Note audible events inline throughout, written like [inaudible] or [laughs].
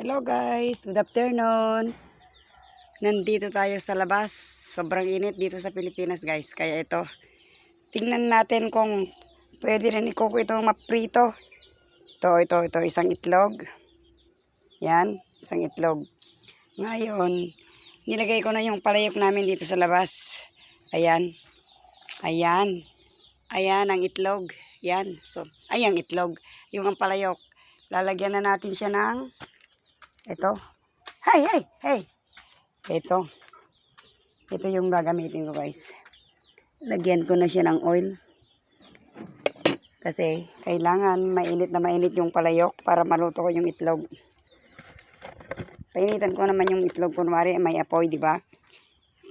Hello guys, good afternoon. Nandito tayo sa labas. Sobrang init dito sa Pilipinas guys. Kaya ito, tingnan natin kung pwede rin ikuko itong maprito. Ito, ito, ito, isang itlog. Yan, isang itlog. Ngayon, nilagay ko na yung palayok namin dito sa labas. Ayan. Ayan. Ayan ang itlog. Yan. So, ay ang itlog. Yung ang palayok. Lalagyan na natin siya ng ito. Hey, hey, hey. Ito. Ito yung gagamitin ko guys. Lagyan ko na siya ng oil. Kasi kailangan mainit na mainit yung palayok para maluto ko yung itlog. Painitan ko naman yung itlog kunwari may apoy, di ba?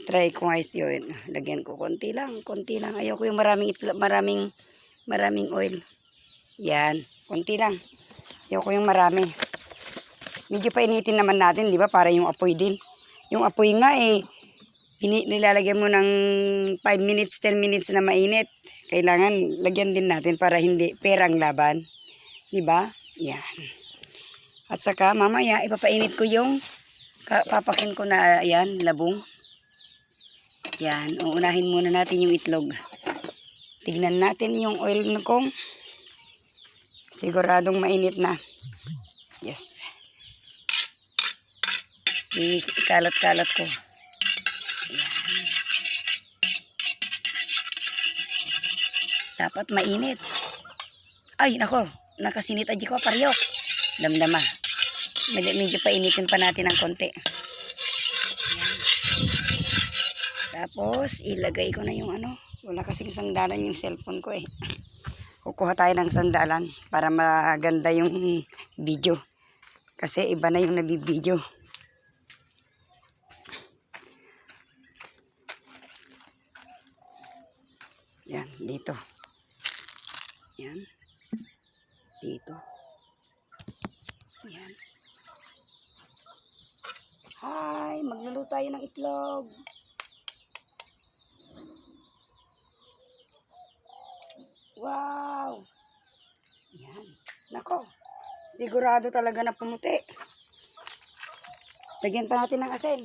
Try ko guys yun. Lagyan ko konti lang, konti lang. Ayoko yung maraming itlog, maraming maraming oil. Yan, konti lang. Ayoko yung marami. Medyo painitin naman natin, di ba? Para yung apoy din. Yung apoy nga eh, nilalagyan mo ng 5 minutes, 10 minutes na mainit. Kailangan lagyan din natin para hindi perang laban. Di ba? Yan. At saka mamaya ipapainit ko yung papakin ko na yan, labong. Yan, uunahin muna natin yung itlog. Tignan natin yung oil kong siguradong mainit na. Yes. Ikalat-kalat ko. Ayan. Dapat mainit. Ay, nako. Nakasinit aji ko paryok. Damdama. Medyo, medyo painitin pa natin ng konti. Ayan. Tapos, ilagay ko na yung ano. Wala kasing sandalan yung cellphone ko eh. Kukuha tayo ng sandalan para maganda yung video. Kasi iba na yung nabibideo. Yan, dito. Yan. Dito. Yan. Hi! Magluluto tayo ng itlog. Wow! Yan. Nako. Sigurado talaga na pumuti. Lagyan pa natin ng asin.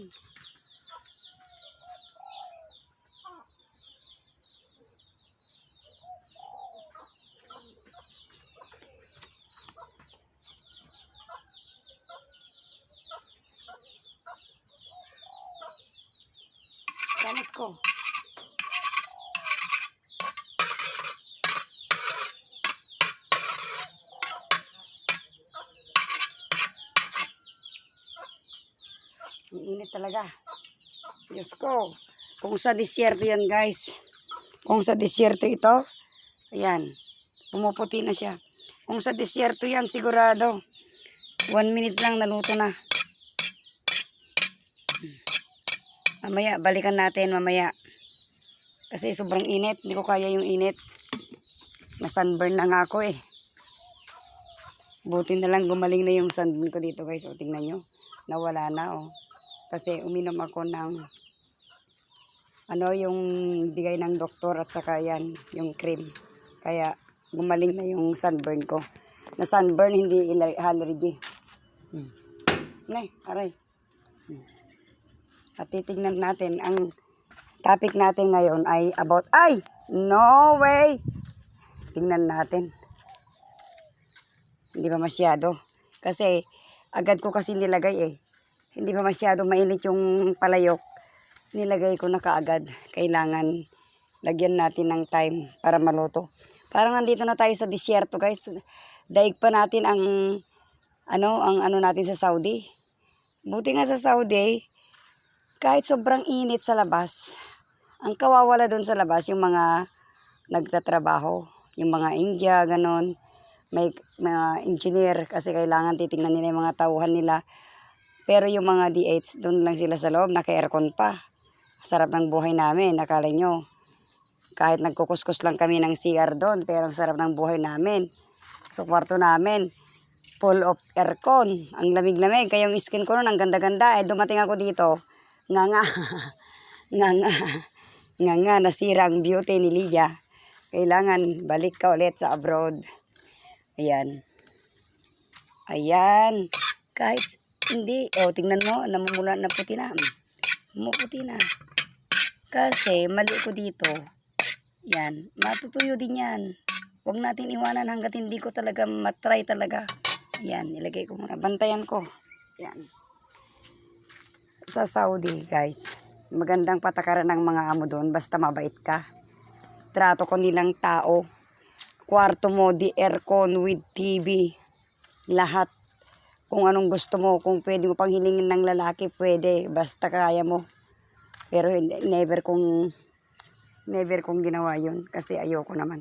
Gamit ko. Ang init talaga. Diyos ko. Kung sa disyerto yan guys. Kung sa disyerto ito. Ayan. Pumuputi na siya. Kung sa disyerto yan sigurado. One minute lang naluto na. Mamaya, balikan natin mamaya. Kasi sobrang init. Hindi ko kaya yung init. Na-sunburn na nga ako eh. Buti na lang gumaling na yung sunburn ko dito guys. O tingnan nyo. Nawala na oh. Kasi uminom ako ng ano yung bigay ng doktor at saka yan yung cream. Kaya gumaling na yung sunburn ko. Na sunburn hindi allergy. Hmm. Nay, aray. At titignan natin, ang topic natin ngayon ay about, ay, no way! Tingnan natin. Hindi ba masyado? Kasi, agad ko kasi nilagay eh. Hindi ba masyado mainit yung palayok? Nilagay ko na kaagad. Kailangan lagyan natin ng time para maluto. Parang nandito na tayo sa disyerto guys. Daig pa natin ang ano, ang ano natin sa Saudi. Buti nga sa Saudi, kahit sobrang init sa labas, ang kawawala doon sa labas, yung mga nagtatrabaho, yung mga India, ganon, may mga engineer kasi kailangan titingnan nila yung mga tauhan nila. Pero yung mga DH, doon lang sila sa loob, naka-aircon pa. Sarap ng buhay namin, nakala nyo. Kahit nagkukuskus lang kami ng CR doon, pero ang sarap ng buhay namin. Sa kwarto namin, full of aircon. Ang lamig-lamig. Kaya yung skin ko noon, ang ganda-ganda. Eh, dumating ako dito, nga nga, [laughs] nga nga, nga nga, nasira ang beauty ni Lydia. Kailangan balik ka ulit sa abroad. Ayan. Ayan. Kahit Hindi. O, tingnan mo. Namumula na puti na. Pumuputi na. Kasi, mali ko dito. Yan. Matutuyo din yan. Huwag natin iwanan hanggat hindi ko talaga matry talaga. Yan. Nilagay ko muna. Bantayan ko. Yan. Sa Saudi, guys. Magandang patakaran ng mga amo doon. Basta mabait ka. Trato ko nilang tao. Kwarto mo, di aircon with TV. Lahat. Kung anong gusto mo, kung pwede mo pang hilingin ng lalaki, pwede. Basta kaya mo. Pero never kong never kong ginawa yun kasi ayoko naman.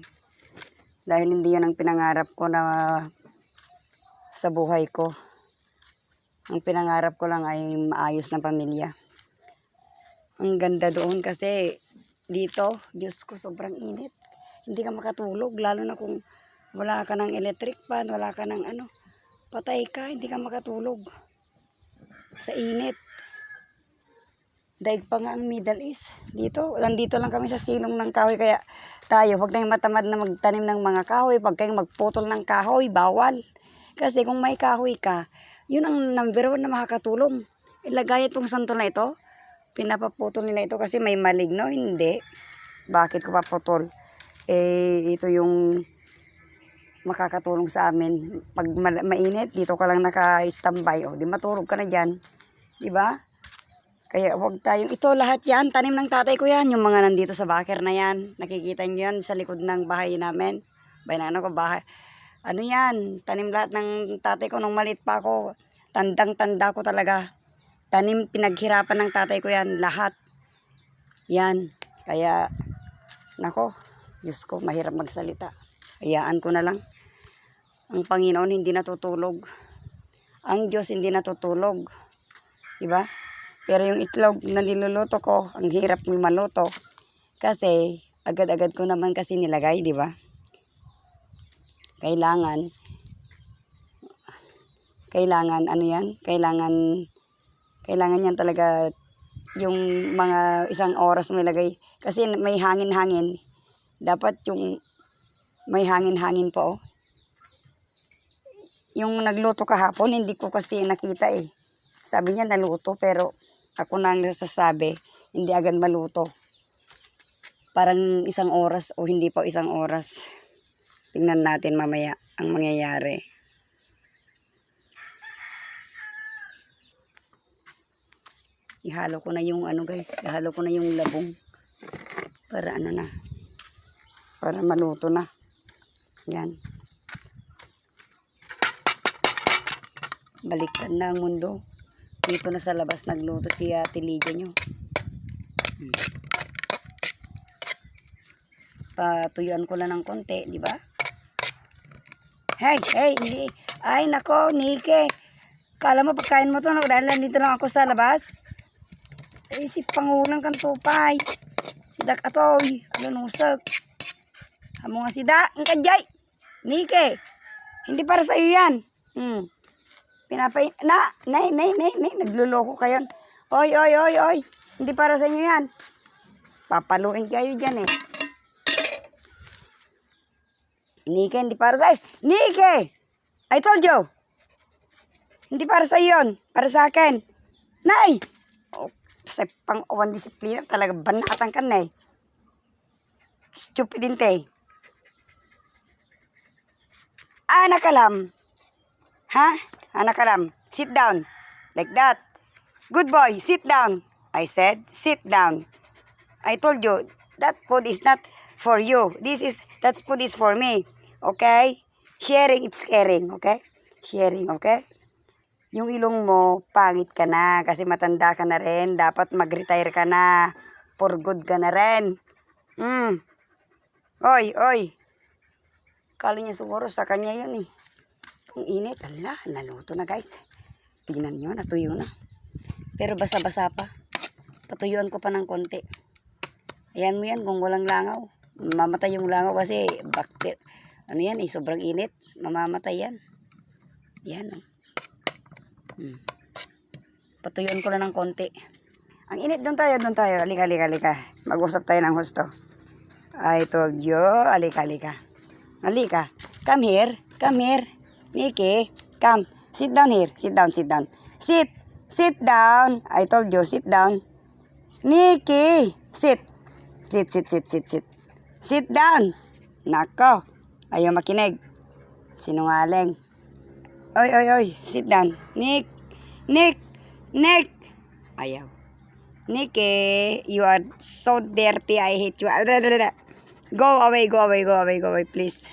Dahil hindi yun ang pinangarap ko na sa buhay ko. Ang pinangarap ko lang ay maayos na pamilya. Ang ganda doon kasi dito, Diyos ko, sobrang init. Hindi ka makatulog, lalo na kung wala ka ng electric fan, wala ka ng ano, patay ka, hindi ka makatulog. Sa init. Daig pa nga ang Middle East. Dito, nandito lang kami sa silong ng kahoy. Kaya tayo, huwag tayong matamad na magtanim ng mga kahoy. Huwag kayong magputol ng kahoy, bawal. Kasi kung may kahoy ka, yun ang number one na makakatulong. Ilagay itong santo na ito. Pinapaputol nila ito kasi may maligno. Hindi. Bakit ko paputol? Eh, ito yung makakatulong sa amin. Pag ma- mainit, dito ka lang naka-standby. O, di matulog ka na dyan. Di ba? Kaya huwag tayong, ito lahat yan, tanim ng tatay ko yan. Yung mga nandito sa baker na yan, nakikita nyo yan sa likod ng bahay namin. Bahay na ano ko, bahay. Ano yan, tanim lahat ng tatay ko nung malit pa ako. Tandang-tanda ko talaga. Tanim, pinaghirapan ng tatay ko yan, lahat. Yan, kaya, nako, Diyos ko, mahirap magsalita. Hayaan ko na lang. Ang Panginoon hindi natutulog. Ang Diyos hindi natutulog. Diba? Pero yung itlog na niluluto ko, ang hirap mo maluto. Kasi, agad-agad ko naman kasi nilagay, di ba? Kailangan, kailangan, ano yan? Kailangan, kailangan yan talaga yung mga isang oras mo ilagay. Kasi may hangin-hangin. Dapat yung may hangin-hangin po. Oh. Yung nagluto kahapon, hindi ko kasi nakita eh. Sabi niya naluto pero ako na ang nasasabi, hindi agad maluto. Parang isang oras o hindi pa isang oras. Tingnan natin mamaya ang mangyayari. Ihalo ko na yung ano guys, ihalo ko na yung labong. Para ano na. Para maluto na. Yan. Baliktad na ang mundo. Dito na sa labas nagluto si Ate Lydia nyo. Hmm. Patuyuan ko lang ng konti, di ba? Hey, hey, hindi. Ay, nako, Nike. Kala mo pagkain mo to, dahil nandito lang ako sa labas. Eh, si Pangulang Kantupay. Si Dak Atoy. Ano nusag? Amo nga si Da, ang kajay. Nike. Hindi para sa iyo yan. Hmm. Pinapay... Na! Nay, nay, nay, nay. Nagluloko kayo. Oy, oy, oy, oy. Hindi para sa inyo yan. Papaluin kayo dyan eh. Nike, hindi para sa... Nike! I told you! Hindi para sa yon, Para sa akin. Nay! Sa pang owan disiplina talaga banatan ka na eh. Stupid inte. Anak alam. Ha? Anak alam. Sit down. Like that. Good boy, sit down. I said, sit down. I told you, that food is not for you. This is, that food is for me. Okay? Sharing, it's caring. Okay? Sharing, okay? Yung ilong mo, pangit ka na kasi matanda ka na rin. Dapat mag-retire ka na. For good ka na rin. Hmm. Oy, oy. Kala niya siguro sa kanya yun eh. Ang init, ala, naluto na guys. Tingnan niyo, natuyo na. Pero basa-basa pa. Patuyuan ko pa ng konti. Ayan mo yan kung walang langaw. Mamatay yung langaw kasi bakter. Ano yan eh, sobrang init. Mamamatay yan. Yan oh. Hmm. Patuyuan ko lang ng konti. Ang init, doon tayo, doon tayo. Alika, alika, alika. Mag-usap tayo ng husto. I told you, alika, alika. Alika. Come here. Come here. Nikki, come. Sit down here. Sit down, sit down. Sit. Sit down. I told you, sit down. Nikki, sit. Sit, sit, sit, sit, sit. Sit down. Nako. Ayaw makinig. Sinungaling. Oy, oy, oy. Sit down. Nick. Nick. Nick. Ayaw. Nikki, you are so dirty. I hate you. [laughs] Go away, go away, go away, go away, please.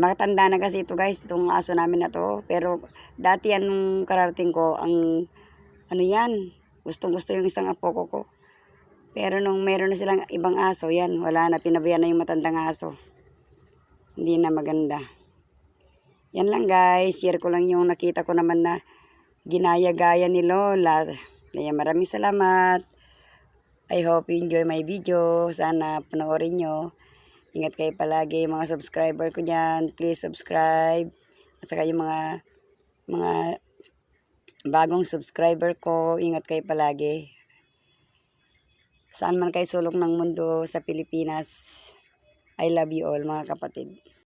Makatanda na kasi ito guys, itong aso namin na to. Pero dati yan nung kararating ko, ang ano yan, gustong gusto yung isang apo ko ko. Pero nung meron na silang ibang aso, yan, wala na, pinabayaan na yung matandang aso. Hindi na maganda. Yan lang guys, share ko lang yung nakita ko naman na ginaya-gaya ni Lola. Kaya maraming salamat. I hope you enjoy my video. Sana panoorin nyo. Ingat kayo palagi mga subscriber ko dyan. Please subscribe. At saka yung mga mga bagong subscriber ko, ingat kayo palagi. Saan man kayo sulok ng mundo sa Pilipinas. I love you all mga kapatid.